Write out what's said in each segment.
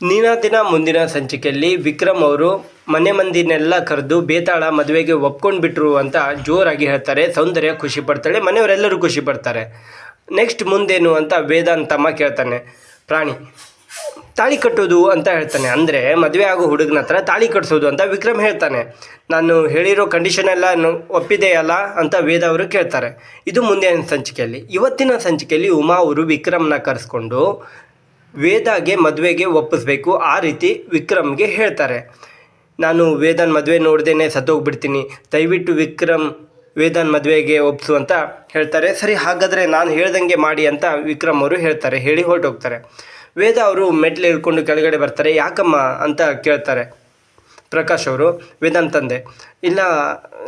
ನೀನಾದಿನ ಮುಂದಿನ ಸಂಚಿಕೆಯಲ್ಲಿ ವಿಕ್ರಮ್ ಅವರು ಮನೆ ಮಂದಿನೆಲ್ಲ ಕರೆದು ಬೇತಾಳ ಮದುವೆಗೆ ಒಪ್ಕೊಂಡು ಬಿಟ್ರು ಅಂತ ಜೋರಾಗಿ ಹೇಳ್ತಾರೆ, ಸೌಂದರ್ಯ ಖುಷಿ ಪಡ್ತಾಳೆ, ಮನೆಯವರೆಲ್ಲರೂ ಖುಷಿ ಪಡ್ತಾರೆ. ನೆಕ್ಸ್ಟ್ ಮುಂದೇನು ಅಂತ ವೇದಾಂತಮ್ಮ ತಮ್ಮ ಕೇಳ್ತಾನೆ, ಪ್ರಾಣಿ, ತಾಳಿ ಕಟ್ಟೋದು ಅಂತ ಹೇಳ್ತಾನೆ. ಅಂದರೆ ಮದುವೆ ಆಗೋ ಹುಡುಗನ ಹತ್ರ ತಾಳಿ ಕಟ್ಟಿಸೋದು ಅಂತ ವಿಕ್ರಮ್ ಹೇಳ್ತಾನೆ. ನಾನು ಹೇಳಿರೋ ಕಂಡೀಷನ್ ಎಲ್ಲ ಒಪ್ಪಿದೆಯಲ್ಲ ಅಂತ ವೇದ ಅವರು ಕೇಳ್ತಾರೆ. ಇದು ಮುಂದಿನ ಸಂಚಿಕೆಯಲ್ಲಿ. ಇವತ್ತಿನ ಸಂಚಿಕೆಯಲ್ಲಿ ಉಮಾ ಅವರು ವಿಕ್ರಮ್ನ ಕರೆಸ್ಕೊಂಡು ವೇದಾಗೆ ಮದುವೆಗೆ ಒಪ್ಪಿಸ್ಬೇಕು. ಆ ರೀತಿ ವಿಕ್ರಮ್ಗೆ ಹೇಳ್ತಾರೆ. ನಾನು ವೇದನ್ ಮದುವೆ ನೋಡ್ದೇನೆ ಸತ್ತೋಗ್ಬಿಡ್ತೀನಿ. ದಯವಿಟ್ಟು ವಿಕ್ರಮ್ ವೇದನ್ ಮದುವೆಗೆ ಒಪ್ಸು ಅಂತ ಹೇಳ್ತಾರೆ. ಸರಿ, ಹಾಗಾದರೆ ನಾನು ಹೇಳ್ದಂಗೆ ಮಾಡಿ ಅಂತ ವಿಕ್ರಮ್ ಅವರು ಹೇಳ್ತಾರೆ. ಹೇಳಿ ಹೊರಟೋಗ್ತಾರೆ. ವೇದ ಅವರು ಮೆಟ್ಲು ಇಳ್ಕೊಂಡು ಕೆಳಗಡೆ ಬರ್ತಾರೆ. ಯಾಕಮ್ಮ ಅಂತ ಕೇಳ್ತಾರೆ ಪ್ರಕಾಶ್ ಅವರು, ವೇದನ್ ತಂದೆ. ಇಲ್ಲ,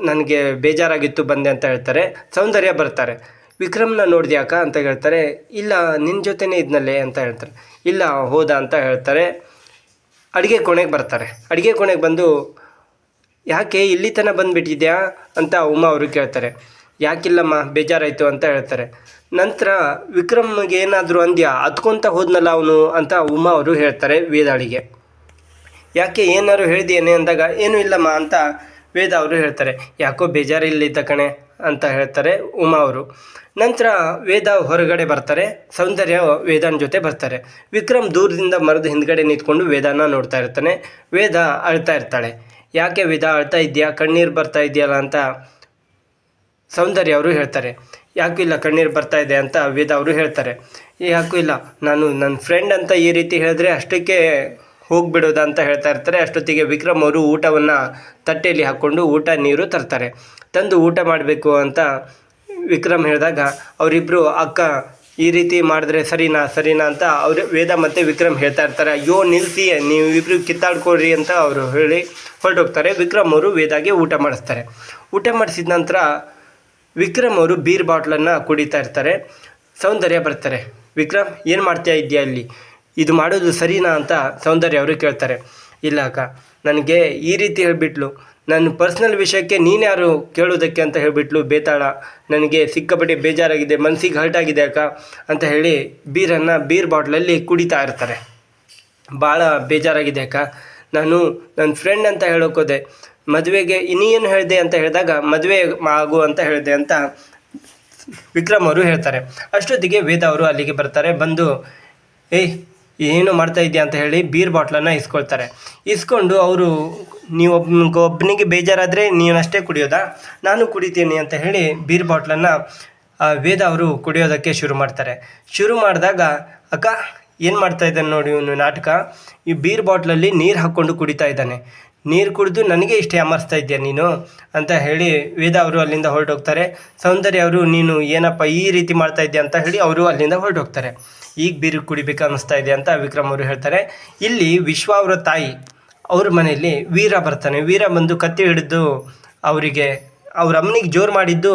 ನನಗೆ ಬೇಜಾರಾಗಿತ್ತು, ಬಂದೆ ಅಂತ ಹೇಳ್ತಾರೆ. ಸೌಂದರ್ಯ ಬರ್ತಾರೆ. ವಿಕ್ರಮ್ನ ನೋಡಿದ್ಯಾಕ ಅಂತ ಹೇಳ್ತಾರೆ. ಇಲ್ಲ ನಿನ್ನ ಜೊತೆನೇ ಇದ್ನಲ್ಲೇ ಅಂತ ಹೇಳ್ತಾರೆ. ಇಲ್ಲ, ಹೋದ ಅಂತ ಹೇಳ್ತಾರೆ. ಅಡುಗೆ ಕೋಣೆಗೆ ಬರ್ತಾರೆ. ಅಡುಗೆ ಕೋಣೆಗೆ ಬಂದು, ಯಾಕೆ ಇಲ್ಲಿ ತನಕ ಬಂದುಬಿಟ್ಟಿದ್ಯಾ? ಅಂತ ಉಮಾ ಅವರು ಕೇಳ್ತಾರೆ. ಯಾಕಿಲ್ಲಮ್ಮ, ಬೇಜಾರಾಯಿತು ಅಂತ ಹೇಳ್ತಾರೆ. ನಂತರ, ವಿಕ್ರಮ್ಗೆ ಏನಾದರೂ ಅಂದ್ಯಾ? ಹತ್ಕೊಂತ ಹೋದ್ನಲ್ಲ ಅವನು ಅಂತ ಉಮಾ ಅವರು ಹೇಳ್ತಾರೆ ವೇದಾಳಿಗೆ. ಯಾಕೆ, ಏನಾದ್ರು ಹೇಳಿದೇನೆ ಅಂದಾಗ, ಏನೂ ಇಲ್ಲಮ್ಮ ಅಂತ ವೇದ ಅವರು ಹೇಳ್ತಾರೆ. ಯಾಕೋ ಬೇಜಾರಿಲ್ಲಿದ್ದ ಕಣೆ ಅಂತ ಹೇಳ್ತಾರೆ ಉಮಾ ಅವರು. ನಂತರ ವೇದ ಹೊರಗಡೆ ಬರ್ತಾರೆ, ಸೌಂದರ್ಯ ವೇದನ ಜೊತೆ ಬರ್ತಾರೆ. ವಿಕ್ರಮ್ ದೂರದಿಂದ ಮರದ ಹಿಂದ್ಗಡೆ ನಿಂತ್ಕೊಂಡು ವೇದನ ನೋಡ್ತಾ ಇರ್ತಾನೆ. ವೇದ ಅಳ್ತಾ ಇರ್ತಾಳೆ. ಯಾಕೆ ವೇದ ಅಳ್ತಾ ಇದೆಯಾ, ಕಣ್ಣೀರು ಬರ್ತಾ ಇದೆಯಲ್ಲ ಅಂತ ಸೌಂದರ್ಯ ಅವರು ಹೇಳ್ತಾರೆ. ಯಾಕೂ ಇಲ್ಲ ಕಣ್ಣೀರು ಬರ್ತಾ ಇದೆ ಅಂತ ವೇದ ಅವರು ಹೇಳ್ತಾರೆ. ಯಾಕೂ ಇಲ್ಲ, ನಾನು ನನ್ನ ಫ್ರೆಂಡ್ ಅಂತ ಈ ರೀತಿ ಹೇಳಿದ್ರೆ ಅಷ್ಟಕ್ಕೆ ಹೋಗ್ಬಿಡೋದು ಅಂತ ಹೇಳ್ತಾ ಇರ್ತಾರೆ. ಅಷ್ಟೊತ್ತಿಗೆ ವಿಕ್ರಮ್ ಅವರು ಊಟವನ್ನು ತಟ್ಟೆಯಲ್ಲಿ ಹಾಕ್ಕೊಂಡು ಊಟ, ನೀರು ತರ್ತಾರೆ. ತಂದು ಊಟ ಮಾಡಬೇಕು ಅಂತ ವಿಕ್ರಮ್ ಹೇಳಿದಾಗ ಅವರಿಬ್ಬರು ಅಕ್ಕ, ಈ ರೀತಿ ಮಾಡಿದ್ರೆ ಸರಿನಾ ಸರಿನಾ ಅಂತ ಅವರು ವೇದ ಮತ್ತು ವಿಕ್ರಮ್ ಹೇಳ್ತಾ ಇರ್ತಾರೆ. ಅಯ್ಯೋ ನಿಲ್ಲಿಸಿ ನೀವು ಇಬ್ಬರು ಕಿತ್ತಾಡ್ಕೊಳ್ರಿ ಅಂತ ಅವರು ಹೇಳಿ ಹೊರಟೋಗ್ತಾರೆ. ವಿಕ್ರಮ್ ಅವರು ವೇದಾಗೆ ಊಟ ಮಾಡಿಸ್ತಾರೆ. ಊಟ ಮಾಡಿಸಿದ ನಂತರ ವಿಕ್ರಮ್ ಅವರು ಬೀರ್ ಬಾಟ್ಲನ್ನು ಕುಡಿತಾ ಇರ್ತಾರೆ. ಸೌಂದರ್ಯ ಬರ್ತಾರೆ. ವಿಕ್ರಮ್, ಏನು ಮಾಡ್ತಾ ಇದೆಯಾ ಇಲ್ಲಿ? ಇದು ಮಾಡೋದು ಸರಿನಾ? ಅಂತ ಸೌಂದರ್ಯ ಅವರು ಕೇಳ್ತಾರೆ. ಇಲ್ಲ, ಅಕ್ಕ, ನನಗೆ ಈ ರೀತಿ ಹೇಳಿಬಿಟ್ಲು. ನನ್ನ ಪರ್ಸ್ನಲ್ ವಿಷಯಕ್ಕೆ ನೀನ್ಯಾರು ಕೇಳೋದಕ್ಕೆ ಅಂತ ಹೇಳಿಬಿಟ್ಲು, ಬೇತಾಳ, ನನಗೆ ಸಿಕ್ಕಾಪಟ್ಟೆ ಬೇಜಾರಾಗಿದೆ ಮನಸ್ಸಿಗೆ ಹರ್ಟ್ ಆಗಿದೆ ಅಕ್ಕ ಅಂತ ಹೇಳಿ ಬೀರನ್ನು ಬೀರ್ ಬಾಟ್ಲಲ್ಲಿ ಕುಡಿತಾ ಇರ್ತಾರೆ. ಭಾಳ ಬೇಜಾರಾಗಿದೆ ಅಕ್ಕ. ನಾನು ನನ್ನ ಫ್ರೆಂಡ್ ಅಂತ ಹೇಳೋಕೋದೆ, ಮದುವೆಗೆ ಇನ್ನೇನು ಹೇಳಿದೆ ಅಂತ ಹೇಳಿದಾಗ ಮದುವೆ ಆಗು ಅಂತ ಹೇಳಿದೆ ಅಂತ ವಿಕ್ರಮ್ ಅವರು ಹೇಳ್ತಾರೆ. ಅಷ್ಟೊತ್ತಿಗೆ ವೇದ ಅವರು ಅಲ್ಲಿಗೆ ಬರ್ತಾರೆ, ಬಂದು, ಏಯ್ ಏನು ಮಾಡ್ತಾ ಇದೆಯಾ ಅಂತ ಹೇಳಿ ಬೀರ್ ಬಾಟ್ಲನ್ನು ಇಸ್ಕೊಳ್ತಾರೆ. ಇಸ್ಕೊಂಡು ಅವರು, ನೀವು ಒಬ್ಬ ಒಬ್ಬನಿಗೆ ಬೇಜಾರಾದರೆ ನೀನಷ್ಟೇ ಕುಡಿಯೋದಾ? ನಾನು ಕುಡಿತೀನಿ ಅಂತ ಹೇಳಿ ಬೀರ್ ಬಾಟ್ಲನ್ನು ವೇದ ಅವರು ಕುಡಿಯೋದಕ್ಕೆ ಶುರು ಮಾಡ್ತಾರೆ. ಶುರು ಮಾಡಿದಾಗ, ಅಕ್ಕ, ಏನು ಮಾಡ್ತಾ ಇದ್ದಾನೆ ನೋಡಿ ಇವನು ನಾಟಕ? ಈ ಬೀರ್ ಬಾಟ್ಲಲ್ಲಿ ನೀರು ಹಾಕ್ಕೊಂಡು ಕುಡಿತಾ ಇದ್ದಾನೆ. ನೀರು ಕುಡಿದು ನನಗೆ ಇಷ್ಟ ಅಮರ್ಸ್ತಾ ಇದ್ದೀಯ ನೀನು? ಅಂತ ಹೇಳಿ ವೇದ ಅವರು ಅಲ್ಲಿಂದ ಹೊರಟೋಗ್ತಾರೆ. ಸೌಂದರ್ಯ ಅವರು, ನೀನು ಏನಪ್ಪ ಈ ರೀತಿ ಮಾಡ್ತಾ ಇದ್ದೀಯ ಅಂತ ಹೇಳಿ ಅವರು ಅಲ್ಲಿಂದ ಹೊರಟೋಗ್ತಾರೆ. ಈಗ ಬೀರು ಕುಡಿಬೇಕು ಅನ್ನಿಸ್ತಾ ಇದೆ ಅಂತ ವಿಕ್ರಮ್ ಅವರು ಹೇಳ್ತಾರೆ. ಇಲ್ಲಿ ವಿಶ್ವ ಅವರ ತಾಯಿ, ಅವ್ರ ಮನೆಯಲ್ಲಿ ವೀರ ಬರ್ತಾನೆ. ವೀರ ಬಂದು ಕತ್ತಿ ಹಿಡಿದು ಅವರಿಗೆ, ಅವ್ರ ಅಮ್ಮನಿಗೆ ಜೋರು ಮಾಡಿದ್ದು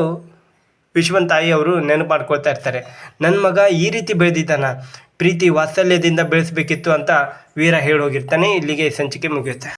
ವಿಶ್ವನ್ ತಾಯಿ ಅವರು ನೆನಪು ಮಾಡ್ಕೊಳ್ತಾ ಇರ್ತಾರೆ. ನನ್ನ ಮಗ ಈ ರೀತಿ ಬೆಳೆದಿದ್ದಾನ, ಪ್ರೀತಿ ವಾತ್ಸಲ್ಯದಿಂದ ಬೆಳೆಸಬೇಕಿತ್ತು ಅಂತ ವೀರ ಹೇಳೋಗಿರ್ತಾನೆ. ಇಲ್ಲಿಗೆ ಸಂಚಿಕೆ ಮುಗಿಯುತ್ತೆ.